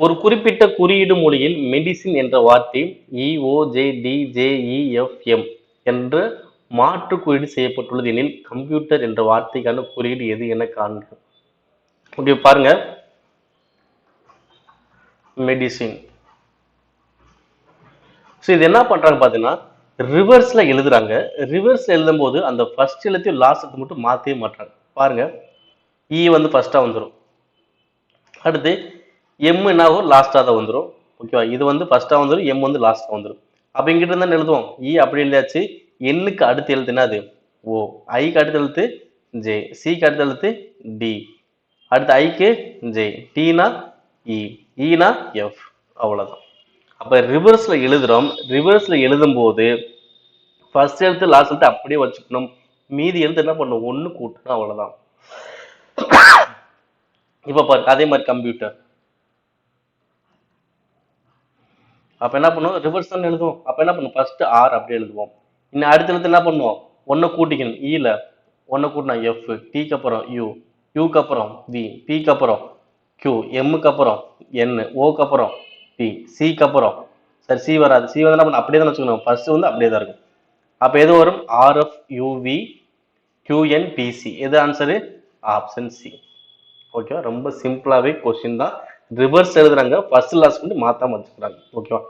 ஒரு குறிப்பிட்ட குறியீடு மொழியில் மெடிசின் என்ற வார்த்தை இஓஜேடிஜேஇஎஃப்எம் என்று மாற்று குறியீடு செய்யப்பட்டுள்ளது எனில் கம்ப்யூட்டர் என்ற வார்த்தைக்கான குறியீடு எது என காண்க ஓகே பாருங்க. மெடிசின். ஸோ இது என்ன பண்றாங்க பார்த்தீங்கன்னா ரிவர்ஸ்ல எழுதுறாங்க. ரிவர்ஸில் எழுதும்போது அந்த ஃபர்ஸ்ட் எழுத்தையும் லாஸ்ட் மட்டும் மாற்றவே மாட்டாங்க. பாருங்க. இ வந்து ஃபர்ஸ்டா வந்துடும் அடுத்து எம் என்ன ஆகும்? தான் வந்துடும் ஓகேவா இது வந்து ஃபஸ்ட்டாக வந்துடும் எம் வந்து லாஸ்ட்டாக வந்துடும் அப்போ இங்கிட்ட இருந்தால் எழுதுவோம்? இ அப்படி எழுதியாச்சு. எண்ணுக்கு அடுத்து எழுத்து என்னது ஓ ஐக்கு அடுத்த எழுத்து ஜே சிக்கு அடுத்த எழுத்து டி அடுத்து ஐக்கு ஜே டீனா இ e. ஈனா e எஃப் அவ்வளோதான் அப்போ ரிவர்ஸில் எழுதுகிறோம் ரிவர்ஸில் எழுதும்போது ஃபர்ஸ்ட் எழுத்து லாஸ்ட் எழுத்து அப்படியே வச்சுக்கணும். மீதி எழுத்து என்ன பண்ணும்? ஒன்று கூட்டணும் அவ்வளோதான் இப்போ பாருங்க அதே மாதிரி கம்ப்யூட்டர் அப்ப என்ன பண்ணுவோம்? ரிவர்ஸ் தான் எழுதுவோம். அப்ப என்ன பண்ணுவோம்? ஃபர்ஸ்ட் ஆர் அப்படி எழுதுவோம். இன்னும் அடுத்த இடத்துல என்ன பண்ணுவோம்? ஒண்ணு கூட்டிக்கணும். E ஈல ஒண்ணு கூட்டினா எஃப் டிக்கு அப்புறம் யூ யூக்கு அப்புறம் வி பிக்கு அப்புறம் கியூ எம்முக்கு அப்புறம் என் ஓக்கு அப்புறம் பி சிக்கு அப்புறம் சரி சி வராது. சி வந்து என்ன பண்ண அப்படியே தான் வச்சுக்கணும். ஃபர்ஸ்ட் வந்து அப்படியே தான் இருக்கும். அப்போ எது வரும்? ஆர்எஃப் யூவி கியூஎன்பிசி எது ஆன்சரு ஆப்ஷன் சி ஓகேவா ரொம்ப சிம்பிளாகவே கொஸ்டின் தான். ரிவர்ஸ் எழுதுறாங்க ஃபர்ஸ்ட் லாஸ்ட் வந்து மாற்றாம வச்சுக்கிறாங்க. ஓகேவா